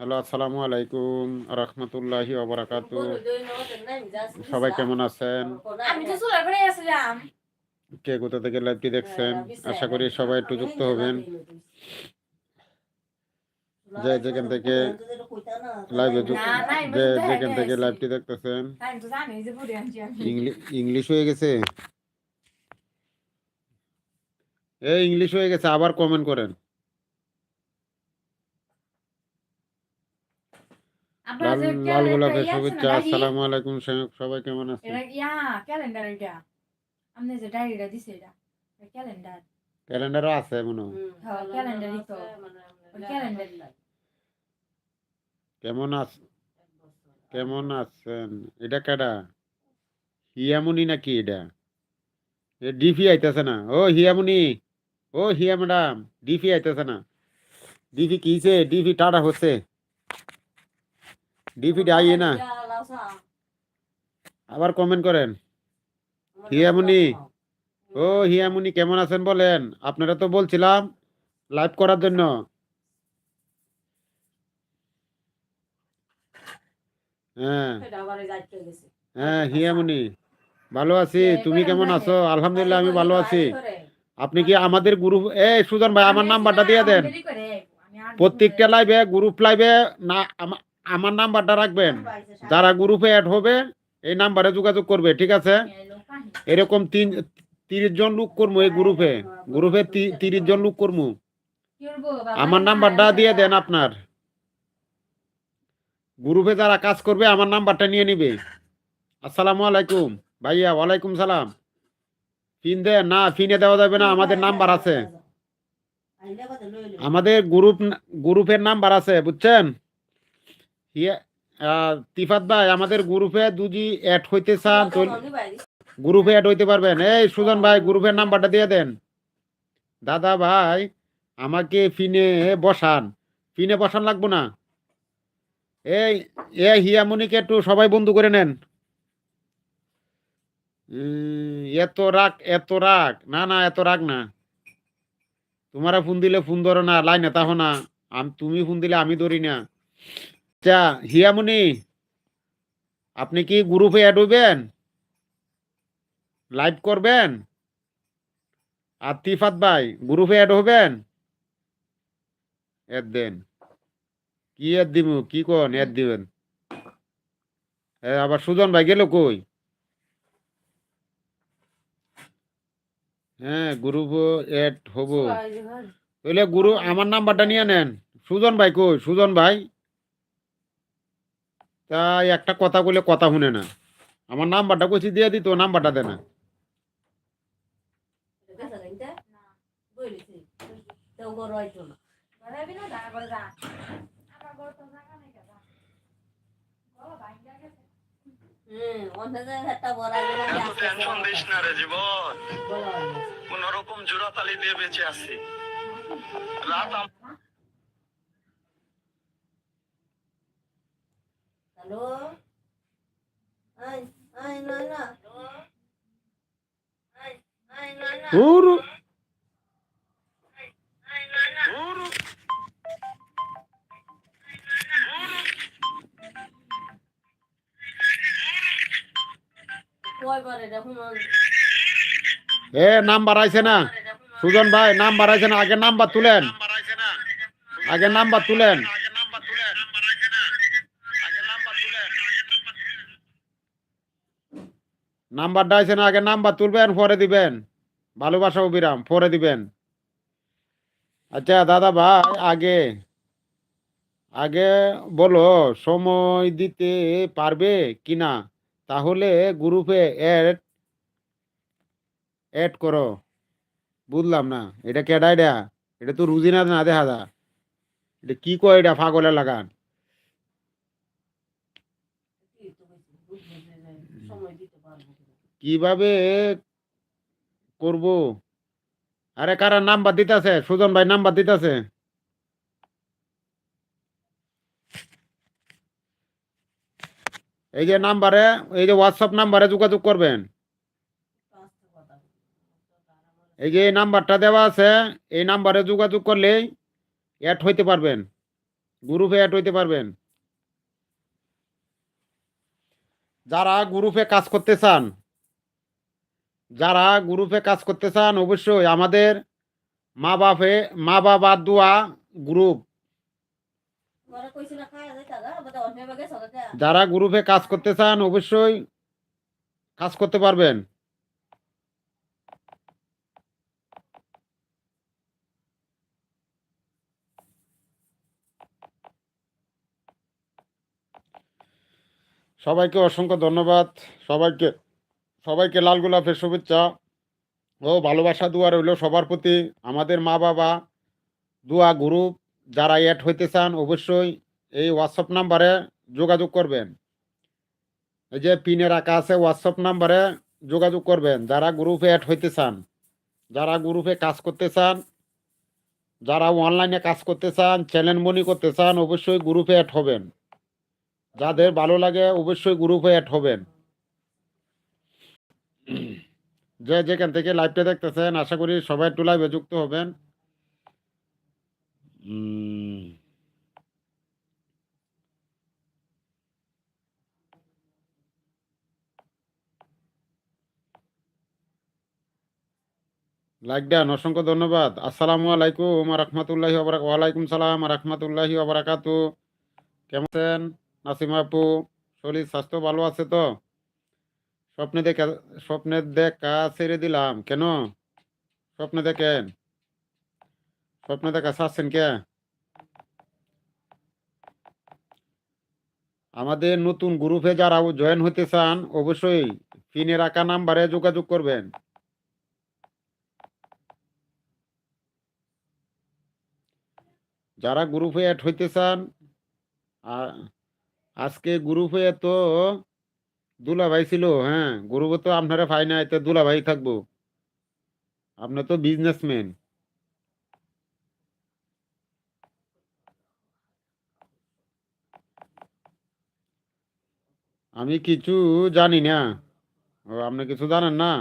Hello আসসালামু আলাইকুম রহমতুল্লাহি ওবরাকাত সবাই কেমন আছেন? কে কোথা থেকে লাইভটি দেখছেন? আশা করি সবাই একটু যুক্ত হবেন। যে যেখান থেকে লাইভে যে যেখান থেকে লাইভটি দেখতেছেন। আমি তো জানি যে বুড়ি আনছি আমি। ইংলি- ইংলিশ হয়ে গেছে? এ ইংলিশ হয়ে গেছে আবার কমেন্ট করেন। লাল ক্যালেন্ডার গোলাপের ইয়ে আছে শুভেচ্ছা আসসালামু আলাইকুম সবাই- সবাই কেমন আছেন? ইয়া ক্যালেন্ডার এটা। আপনি যে ডায়েরিটা দিছে এটা ক্যালেন্ডার ক্যালেন্ডারও আছে মনে হয়। হ্যাঁ, ক্যালেন্ডারই তো। ক্যালেন্ডার। কেমন আছ কেমন আছেন? এটা কেডা? হিয়ামুনি নাকি এটা? এ ডিপি আইতেছে না। ও হিয়ামুনি ও হিয়া ম্যাডাম ডিপি আইতেছে না। ডিপি কিছে? ডিপি টাটা হচ্ছে। ডিপি আইয়ে না। আবার কমেন্ট করেন। হিয়ামুনি। ও হিয়ামুনি কেমন আছেন বলেন? আপনারা তো বলছিলাম লাইভ করার জন্য। হ্যাঁ। হ্যাঁ হিয়ামুনি ভালো আছি। তুমি কেমন আছো? আলহামদুলিল্লাহ আমি ভালো আছি। আপনি কি আমাদের গ্রুপ এ সুজন ভাই আমার আমি নাম্বারটা দিয়ে দেন। প্রত্যেকটা লাইভে গ্রুপ লাইভে না আমা- আমার নাম্বারটা রাখবেন? যারা গ্রুপে অ্যাড হবে, এই নাম্বারে যোগাযোগ করবে, ঠিক আছে? এরকম তিন, তিরিশ জন লোক করব এই গ্রুপে। গ্রুপে তিরিশ জন লোক করব? আমার নাম্বারটা দিয়ে দেন আপনার। গ্রুপে যারা কাজ করবে, আমার নাম্বারটা নিয়ে নিবে। আসসালামু আলাইকুম। ভাইয়া, ওয়ালাইকুম সালাম। ফিন দে না, ফিনে দেওয়া যাবে না, আমাদের নাম্বার আছে। আমাদের গ্রুপ, গ্রুপের নাম্বার আছে, বুঝছেন? ইয়ে, তিফাত ভাই আমাদের গ্রুপে যদি অ্যাড হইতে চান গ্রুপে অ্যাড হইতে পারবেন। এই সুজন ভাই গ্রুপের নাম্বারটা দিয়ে দেন। দাদা ভাই আমাকে ফিনে বসান। ফিনে বসান লাগবো না। এই এ হিয়ামনিকে একটু সবাই বন্ধু করে নেন। এত রাগ এত রাগ। না না এত রাগ না। তোমারা ফোন দিলে ফোন ধরো না লাইনে তাহো না। আম তুমি ফোন দিলে আমি ধরি না। আচ্ছা হিয়ামনি আপনি কি গ্রুপে অ্যাড হইবেন? লাইভ করবেন? আর তিফাত ভাই গ্রুপে অ্যাড হবেন? এড দেন। কি এড দিব কি কোন এড দিবেন? আবার সুজন ভাই গেল কই? হ্যাঁ গ্রুপ এড হব। তাহলে গুরু আমার নাম্বারটা নিয়ে নেন। সুজন ভাই কই? সুজন ভাই? তাই একটা কথা বলে কথা শুনে না। আমার নাম্বারটা কইছি, দিয়ে দিত নাম্বারটা দে না। কোন রকম জোড়াতালি দিয়ে বেঁচে আছি। রাত হ্যালো দেখুন এ নাম্বার আইছে না। সুজন ভাই নাম্বার আইছে না আগে নাম্বার তুলেন নাম্বার না। আগে নাম্বার তুলেন। আগে নাম্বার তুলেন নাম্বার আছে না আগে নাম্বার তুলেন নাম্বারটা আইছে না আগে, নাম্বার তুলবেন, পরে দিবেন। ভালোবাসা অবিরাম, পরে দিবেন। আচ্ছা দাদা ভাই, আগে আগে বলো, সময় দিতে পারবে কিনা? তাহলে গ্রুপে অ্যাড অ্যাড করো। বুঝলাম না, এটা কেডা এটা? এটা তো রুজিনা না দেখা যা এটা কি কয় এটা? ফাগলে লাগান সময় দিতে পারব কিনা। কীভাবে করব? আরে কারা নাম্বার দিতেছে, সুজন ভাই নাম্বার দিতেছে। এই যে নাম্বারে এই যে হোয়াটসঅ্যাপ নাম্বারে যোগাযোগ করবেন। এই যে নাম্বারটা দেওয়া আছে, এই নাম্বারে যোগাযোগ করলেই অ্যাড হইতে পারবেন। গ্রুপে অ্যাড হইতে পারবেন। যারা গ্রুপে কাজ করতে চান যারা গ্রুপে কাজ করতে চান অবশ্যই আমাদের মা বাপে মা বাবা দুয়া গ্রুপ যারা গ্রুপে কাজ করতে চান অবশ্যই কাজ করতে পারবেন। সবাইকে অসংখ্য ধন্যবাদ। সবাইকে সবাইকে লাল গোলাপের শুভেচ্ছা ও ভালোবাসা, দুয়া রইল সবার প্রতি। আমাদের মা বাবা, দুয়া গ্রুপ যারা অ্যাড হইতে চান, অবশ্যই এই হোয়াটসঅ্যাপ নাম্বারে যোগাযোগ করবেন। এই যে পিনে রাখা আছে হোয়াটসঅ্যাপ নাম্বারে যোগাযোগ করবেন। যারা গ্রুপে অ্যাড হইতে চান, যারা গ্রুপে কাজ করতে চান, যারা অনলাইনে কাজ করতে চান চ্যানেল মনি করতে চান, অবশ্যই গ্রুপে অ্যাড হবেন। যাদের ভালো লাগে, অবশ্যই গ্রুপে অ্যাড হবেন। যে যেখান থেকে লাইভটা দেখতেছেন, আশা করি সবাই একটু লাইভে যুক্ত হবেন। লাইক দেন, অসংখ্য ধন্যবাদ। আসসালামু আলাইকুম রহমতুল্লাহি ওয়ালাইকুম সালাম রহমতুল্লাহি ওবরাকাতু কেমন আছেন? নাসিমা আপু, শরীর স্বাস্থ্য ভালো আছে তো? স্বপ্নে দেখা স্বপ্নের দেখা ছেড়ে দিলাম। কেন? স্বপ্নে দেখেন। স্বপ্নে দেখা চাচ্ছেন কে? আমাদের নতুন গ্রুপে যারা জয়েন হতে চান, অবশ্যই পিনে রাখা নাম্বারে যোগাযোগ করবেন। যারা গ্রুপে অ্যাড হইতে চান আজকে গ্রুপে তো দুলাভাই ছিল হ্যাঁ। গ্রুপে তো আপনারা পাই না এতে দুলাভাই থাকব। আপনি তো বিজনেসম্যান আমি কিছু জানি না। ও, আপনি কিছু জানেন না?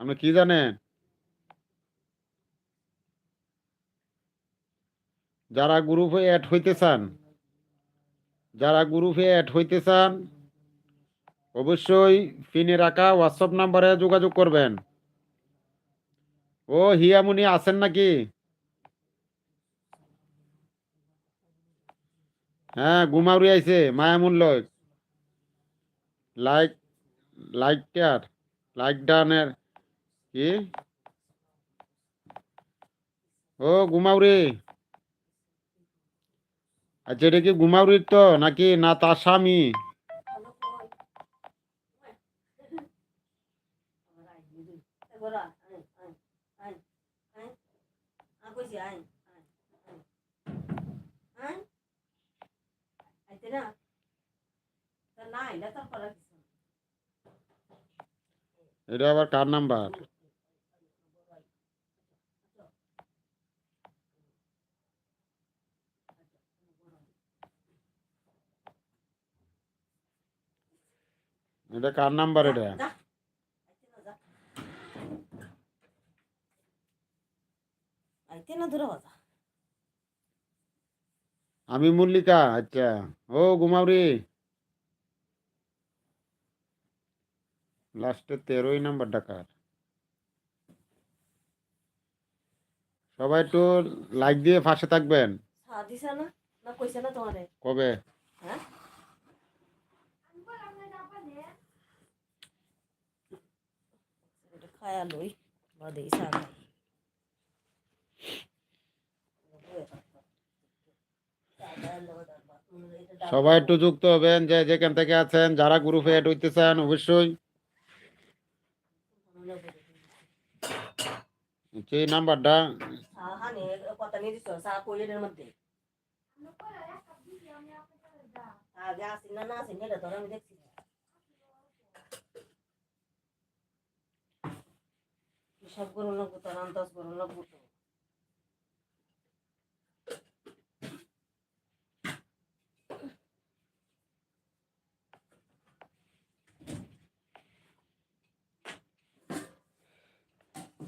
আপনি কি জানেন? যারা গ্রুপে অ্যাড হইতে চান, যারা গ্রুপে অ্যাড হইতে চান অবশ্যই পিনে রাখা হোয়াটসঅ্যাপ নাম্বারে যোগাযোগ করবেন। ও, হিয়ামুনি আছেন নাকি? হ্যাঁ গুমাউরি আইছে মায়ামুন লয় লাইক লাইকটার লাইক ডানের, কি? ও গুমাউরি আচ্ছা এটা কি গুমাউরির তো, নাকি না তার স্বামী? আইতে না তা না আইলা তারপর আর কিছু না। এটা আবার কার নাম্বার এটা কার নাম্বার এটা যা, আইতে না, যা। আইতে না দূরে হতা আমি মল্লিকা আচ্ছা। ও গুমাউরি লাস্টে তেরোই নাম্বার ডাকার সবাই একটু লাইক দিয়ে ফাঁসে থাকবেন। কবে? হ্যাঁ? এটা খায়া লই বাদে চা সবাই একটু যুক্ত হবেন যে যেখান থেকে আছেন, যারা গ্রুপে অ্যাড হইতে চান অবশ্যই। সেই নাম্বারটা? চা হানে কথা নিয়ে দিছ চা কইলের মধ্যে আগে আসি না না আসি এটা তোর আমি দেখছি হিসাব করুন লাগবো তোর আন্দাজ করুন লাগবো তো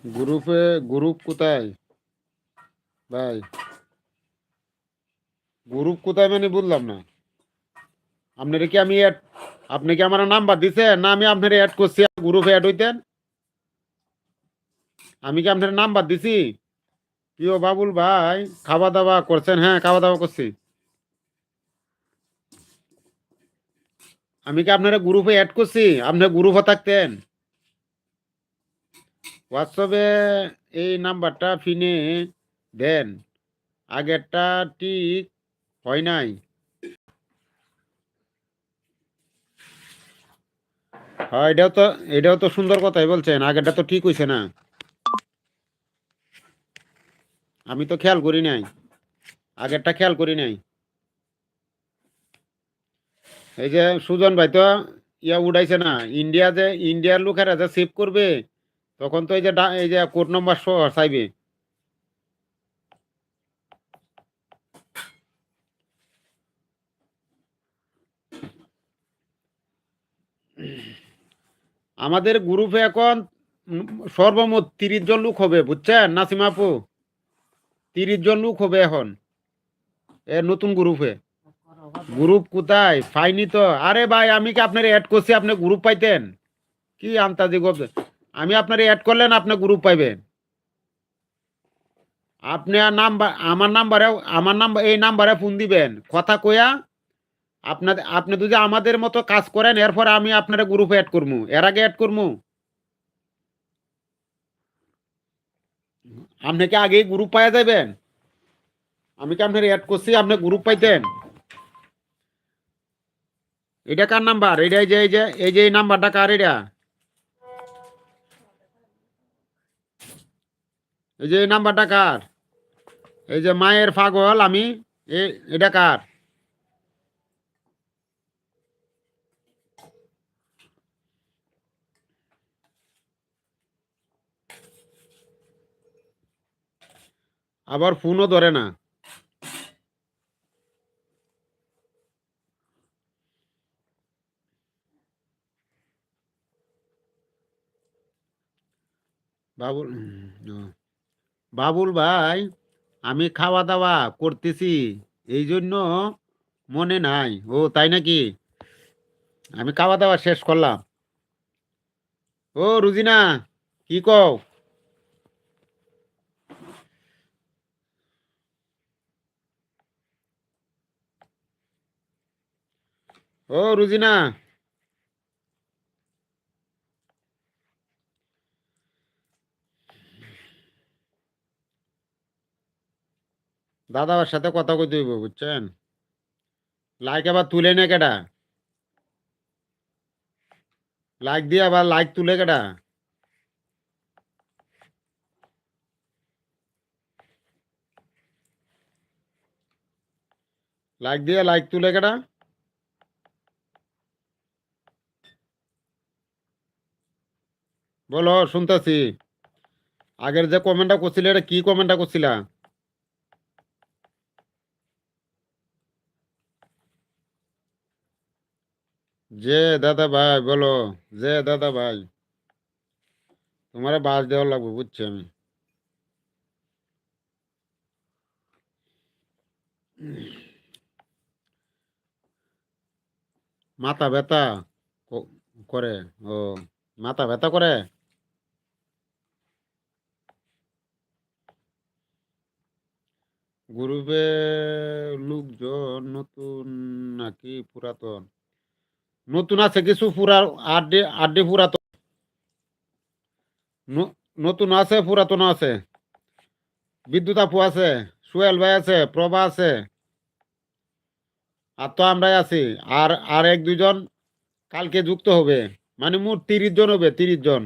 গ্রুপে গ্রুপ কোথায় ভাই গ্রুপ কোথায় মানে বুঝলাম না আপনার কি আমি অ্যাড আপনি কি আমার নাম্বার দিছেন না আমি আপনার অ্যাড করছি গ্রুপে অ্যাড হইতেন আমি কি আপনার নাম্বার দিছি? প্রিয় বাবুল ভাই খাওয়া দাওয়া করছেন? হ্যাঁ খাওয়া দাওয়া করছি। আমি কি আপনার গ্রুপে অ্যাড করছি? আপনার গ্রুপে থাকতেন। হোয়াটসঅ্যাপে এই নাম্বারটা ফিনে দেন। আগেরটা ঠিক হয় নাই। হ্যাঁ এটাও তো এটাও তো সুন্দর কথাই বলছেন, আগেরটা তো ঠিক হয়েছে না। আমি তো খেয়াল করি নাই, আগেরটা খেয়াল করি নাই। এই যে সুজন ভাই তো ইয়া উঠাইছে না, ইন্ডিয়া যে, ইন্ডিয়ার লোকেরা যে সেভ করবে তখন তো এই যে এই যে কোড নম্বর চাইবে। আমাদের গ্রুপে এখন সর্বমোট তিরিশ জন লোক হবে, বুঝছেন? নাসিমা আপু, তিরিশ জন লোক হবে এখন, এ নতুন গ্রুপে। গ্রুপ কোথায়? পাইনি তো। আরে ভাই, আমি কি আপনার অ্যাড করছি? আপনি গ্রুপ পাইতেন? কি আন্তাজি করবে আমি আপনার অ্যাড করলেন, আপনি গ্রুপ পাইবেন। আপনি আর নাম্বার আমার নাম্বারে আমার নাম্বার এই নাম্বারে ফোন দিবেন। কথা কয়া আপনাদের আপনি যদি আমাদের মতো কাজ করেন, এরপর আমি আপনার গ্রুপে অ্যাড করব এর আগে অ্যাড করব আপনি কি আগেই গ্রুপ পাইয়া যাবেন আমি কি আপনার অ্যাড করছি? আপনি গ্রুপ পাইতেন। এটা কার নাম্বার এটা এই যে এই যে এই যে এই নাম্বারটা কার এটা? এই যে নাম্বারটা কার? এই যে মায়ের পাগল আমি এটা কার? আবার ফোনও ধরে না। বাবুল। বাবুল ভাই, আমি খাওয়া দাওয়া করতেছি এই জন্য মনে নাই। ও, তাই নাকি? আমি খাওয়া দাওয়া শেষ করলাম। ও, রুজিনা, কি কও? ও, রুজিনা দাদাবার সাথে কথা কইতে হইব, বুঝছেন? লাইক আবার তুলে নে কেডা? লাইক দিয়ে আবার লাইক তুলে কেডা? লাইক দিয়ে লাইক তুলে কেডা? বলো, শুনতেছি। আগের যে কমেন্টটা করছিলে, এটা কি কমেন্টটা করছিলা? যে দাদা ভাই, বলো। যে দাদা ভাই। তোমার বাস দেওয়া লাগবে, বুঝছি আমি। মাথা ব্যথা করে? ও, মাথা ব্যথা করে? গ্রুপে লোকজন নতুন নাকি পুরাতন? নতুন আছে কিছু পুরা আড্ডে আড্ডে পুরাতন। নতুন আছে, পুরাতন আছে। বিদ্যুৎ আপু আছে সুয়েল ভাই আছে, প্রভা আছে। আর তো আমরাই আছি। আর আর এক দুজন কালকে যুক্ত হবে। মানে মোট তিরিশ জন হবে, তিরিশ জন।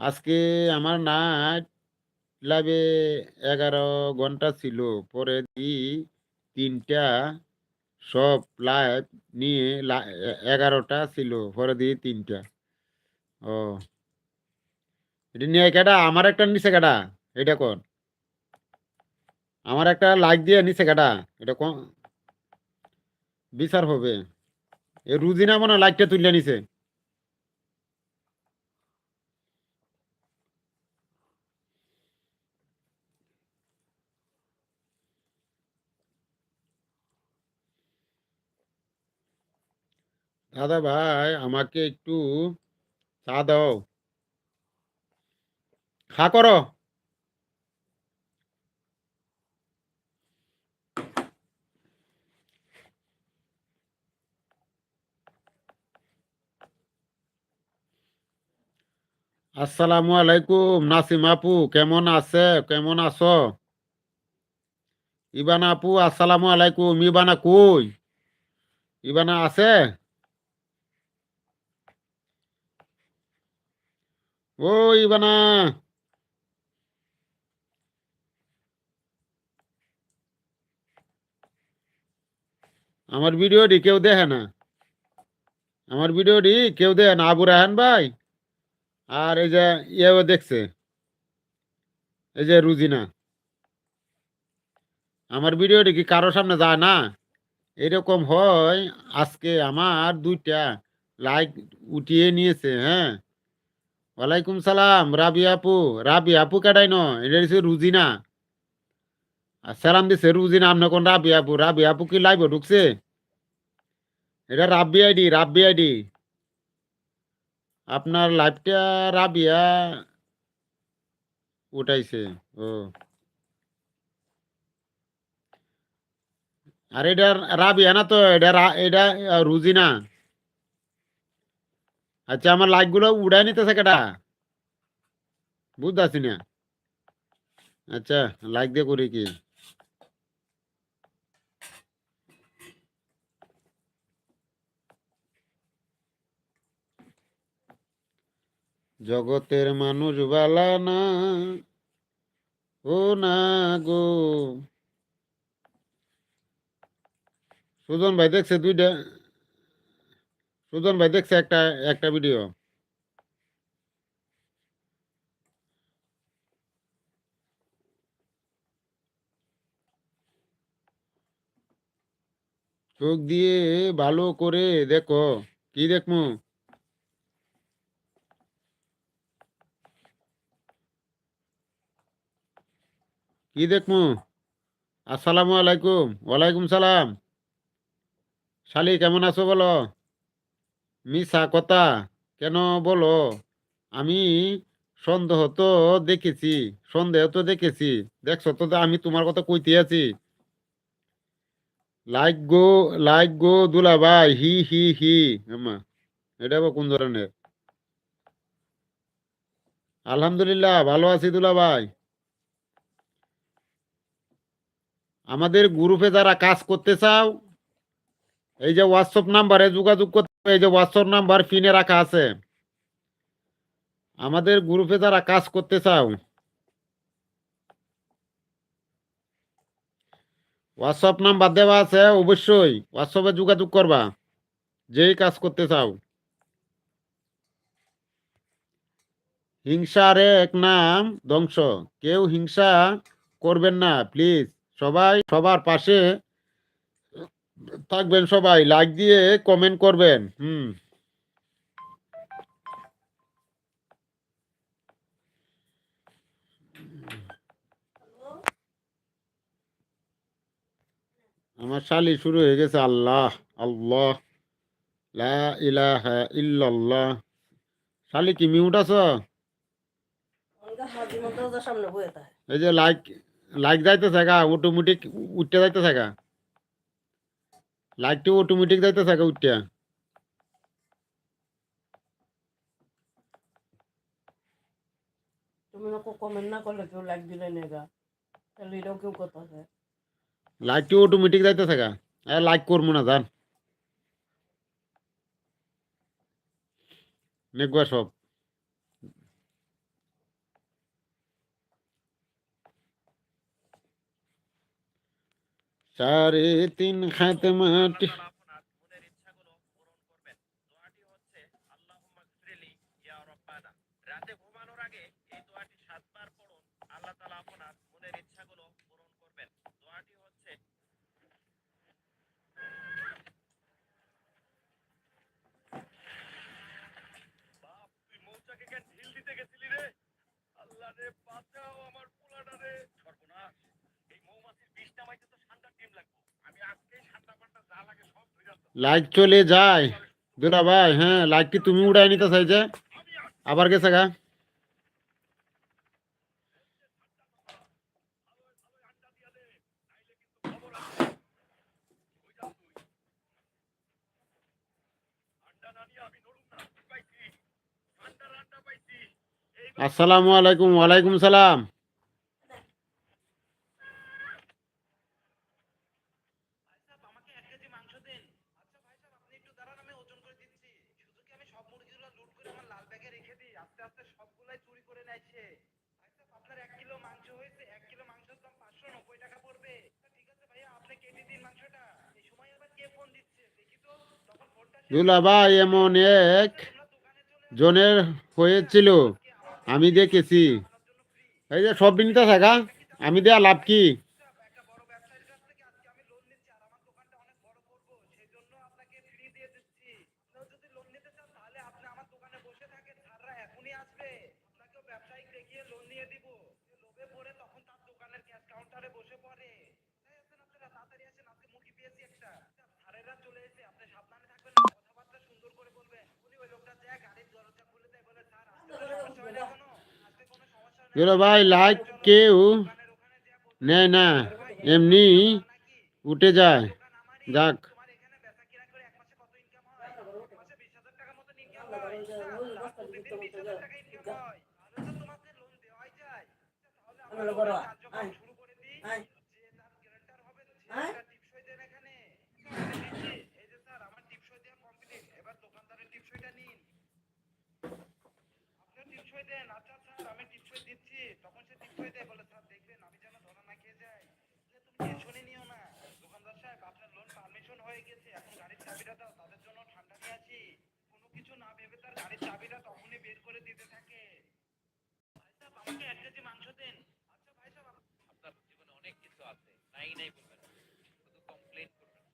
আজকে আমার নাইট লাইভে এগারো ঘণ্টা ছিল। পরে দি তিনটা সব লাইভ নিয়ে এগারোটা ছিল, পরে দিয়ে তিনটা। ও। এটা নিয়ে কেটা আমার একটা নিচে কেটা এটা কোন? আমার একটা লাইক দিয়ে নিচে কেটা এটা কোন? বিচার হবে। এ রুজিনা মনে লাইকটা তুলে নিছে। দাদা ভাই, আমাকে একটু চা দাও। খা করো। আসসালামু আলাইকুম, নাসিম আপু, কেমন আছে? কেমন আছো? ইবানা আপু, আসসালামু আলাইকুম, ইবানা কই? ইবানা আছে? ও ইবানা আমার ভিডিওটি কেউ দেখে না। আমার ভিডিওটি কেউ দেখে না। আবু রাহান ভাই। আর এই যে ইয়েও দেখছে। এই যে রুজিনা। আমার ভিডিওটি কি কারও সামনে যায় না? এরকম হয় আজকে আমার দুইটা লাইক উঠিয়ে নিয়েছে হ্যাঁ? ওয়ালাইকুম সালাম, রাবি আপু। রাবি, আপু কেটাই ন? এটা হচ্ছে রুজিনা। আর সালাম দিছে রুজিনা আপনার কোন রাবি আপু? রাবি আপু কি লাইভ ঢুকছে? এটা রাব্বি আইডি রাব্বি আইডি। আপনার লাইভটা রাবিয়া উঠাইছে, ও। আর এটা রাবিয়া না তো? এটা এটা রুজিনা। আচ্ছা আমার লাইকগুলো উড়াই নিতেছে কেটা বুঝতে না। আচ্ছা লাইক দিয়ে করি কি? জগতের মানুষ বালা না, ও না গো। সুজন ভাই দেখছে দুইটা সুজন ভাই দেখছে একটা একটা ভিডিও চোখ দিয়ে ভালো করে দেখো, কি দেখমু কি দেখমু আসসালামু আলাইকুম, ওয়ালাইকুম সালাম। শালি, কেমন আছো বলো? মিশা কথা কেন বলো? আমি সন্দেহ তো দেখেছি, সন্দেহ তো দেখেছি। দেখছ তো আমি তোমার কথা কইতে আছি। লাইক গো লাইক গো দুলা ভাই হি হি হি। আমা এটা কোন ধরনের? আলহামদুলিল্লাহ, ভালো আছি দুলা ভাই আমাদের গ্রুপে যারা কাজ করতে চাও, এই যে হোয়াটসঅ্যাপ নাম্বারে যোগাযোগ করতে এই যে হোয়াটসঅ্যাপ নাম্বার পিনে রাখা আছে। আমাদের গ্রুপে যারা কাজ করতে চাও হোয়াটসঅ্যাপ নাম্বার দেওয়া আছে, অবশ্যই হোয়াটসঅ্যাপে যোগাযোগ করবা, যেই কাজ করতে চাও। হিংসার এক নাম ধ্বংস, কেউ হিংসা করবেন না প্লিজ সবাই সবার পাশে থাকবেন সবাই লাইক দিয়ে কমেন্ট করবেন, হুম। আমার শালি শুরু হয়ে গেছে, আল্লাহ আল্লাহ, লা ইলাহা ইল্লাল্লাহ। শালি কি মিউট আছো? এই যে লাইক লাইক যাইতেছে গা অটোমেটিক উঠতে যাইতেছে গা। লাইকটি অটোমেটিক যাইতেছে গা উঠতে তুমি না কমেন্ট না করলে কেউ লাইক দিলে নেগা তাহলে এটাও কেউ কথা আছে লাইকটি অটোমেটিক যাইতেছে গা লাইক করব না জান নেগুয়া সব সাড়ে তিন খাত মাটি আপনার মনের ইচ্ছাগুলো পূরণ করবেন দোয়াটি হচ্ছে আল্লাহুম্মা গফিরলি ইয়া রাব্বানা রাতে ঘুমানোর আগে এই দোয়াটি সাতবার পড়ুন আল্লাহ তাআলা আপনার মনের ইচ্ছাগুলো পূরণ করবেন দোয়াটি হচ্ছে মৌচাকে কেন ঢিল দিতে গেছিলি রে? আল্লাহ রে আমার পোলাটা রে। লাইক চলে যায়। দুলা ভাই হ্যাঁ লাইটটি তুমি উড়াই নিতে চাইছে? আবার গেছে গা। আসসালামু আলাইকুম ওয়ালাইকুম সালাম আমাকে এক কেজি মাংস দিন আচ্ছা ভাই সাহেব আপনি একটু দাঁড়ান আমি ওজন করে দিচ্ছি শুধু কি আমি সব মুরগিগুলো লুট করে আমার লাল ব্যাগে রেখে দিই আস্তে আস্তে সবগুলাই চুরি করে নেছে ভাই সাহেব আপনার এক কিলো মাংস হয়েছে এক কিলো মাংসের দাম পাঁচশো নব্বই টাকা পড়বে তা ঠিক আছে ভাইয়া আপনি কেটে দিন মাংসটা এই সময় আবার কে ফোন দিচ্ছে দেখি তো তখন দুলা ভাই এমন এক জনের হয়েছিল। আমি দেখেছি। এই যে সব বিনিতা থাকা, আমি দেয়া লাভ কি একটা বড় ব্যবসায়ীর কাছ থেকে আজকে আমি লোন নিচ্ছি আর আমার দোকানটা অনেক বড় করব সেই জন্য আপনাকে ফ্রি দিয়ে দিচ্ছি আপনিও যদি লোন নিতে চান তাহলে আপনি আমার দোকানে বসে থাকেন স্যাররা এখনই আসবে আপনাকেও ব্যবসায়িক দেখিয়ে লোন নিয়ে দিব সে লোভে পড়ে তখন তার দোকানের ক্যাশ কাউন্টারে বসে পড়ে এই আসেন আপনারা তাড়াতাড়ি আসেন আজকে মুরগি পেয়েছি একটা স্যারেরা চলে এসে আপনি সাবধানে থাকবেন না কথাবার্তা সুন্দর করে বলবেন উনি ওই লোকটা যায় গাড়ির দরজা খুলে দেয় বলে স্যার আজকে তো সমস্যা হয় না কোনো আজকে কোনো সমস্যা হয় না দুলা ভাই লাইট কেউ নেয় না এমনি উঠে যায় যাক তোমার এখানে বেচা কিনা করে এক মাসে কত ইনকাম হয় এক মাসে বিশ হাজার টাকার মতন ইনকাম হয় তার প্রতিদিন বিশ হাজার টাকা ইনকাম হয় তাহলে তো তোমাকে লোন দেওয়াই যায় তাহলে আমরা আমরা বড় কাজ যখন আয়। শুরু করে দিই আয়। যে তার গ্যারান্টার হবে সে আয়। একটা টিপসই দেন এখানে আমি দিচ্ছি। এই যে স্যার আমার টিপসই কমপ্লিট এবার দোকানদারের টিপসইটা নিন টিপসই দেন। আচ্ছা স্যার আমি টিপসই দিচ্ছি। তখন সে টিপসই দেয় বলে স্যার দেখবেন আমি যেন ধরা না খেয়ে যাই। তুমি নিও না। দোকানদার সাহেব আপনার লোন পারমিশন হয়ে গেছে। এখন গাড়ির চাবিটা দাও তাদের জন্য ঠান্ডা নিয়ে আছি কোনো কিছু না ভেবে তার গাড়ির চাবিটা তখনই বের করে দিতে থাকে। ভাই সাহেব আমাকে এক কেজি মাংস দিন। আচ্ছা ভাই সাহেব আপনার জীবনে অনেক কিছু আছে। নাই নাই বলবেন শুধু কমপ্লেন করবেন।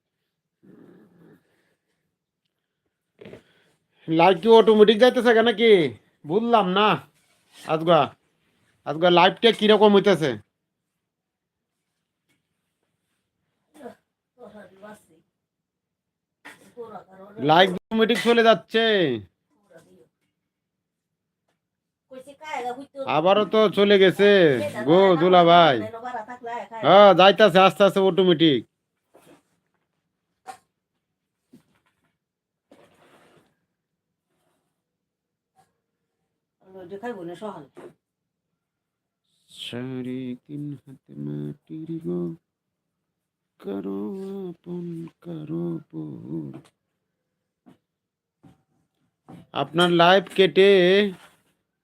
লাইট কি অটোমেটিক যাইতেছে কেন কি বুঝলাম না। আজগা আজগা লাইটটা কীরকম হইতেছে? লাইট অটোমেটিক চলে যাচ্ছে। আবারও তো চলে গেছে। গো দুলা ভাই হ্যাঁ যাইতাছে, আস্তে আস্তে অটোমেটিক না সহাল সাড়ে তিন হাতে মাটির গো করো আপন করো পর। আপনার লাইফ কেটে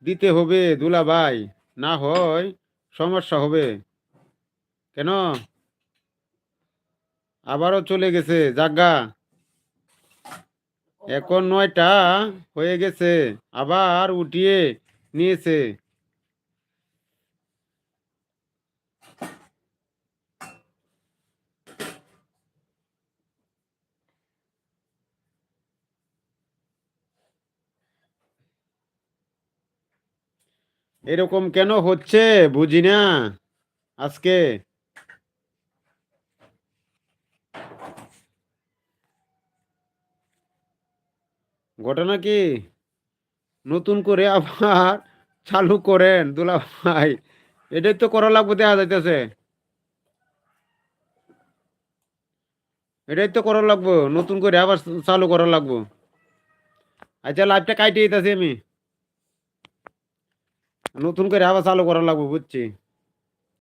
দিতে হবে দুলা ভাই না হয় সমস্যা হবে। কেন? আবারও চলে গেছে জাগা। এখন নয়টা হয়ে গেছে আবার উঠিয়ে নিয়েছে। এরকম কেন হচ্ছে বুঝি না আজকে? ঘটনা কি? নতুন করে আবার চালু করেন দুলা ভাই এটাই তো করা লাগবে, দেখা যাইতেছে। এটাই তো করা লাগবো, নতুন করে আবার চালু করা লাগবো। আচ্ছা লাইফটা কাটিয়ে আমি। নতুন করে আবার চালু করা লাগবো, বুঝছি।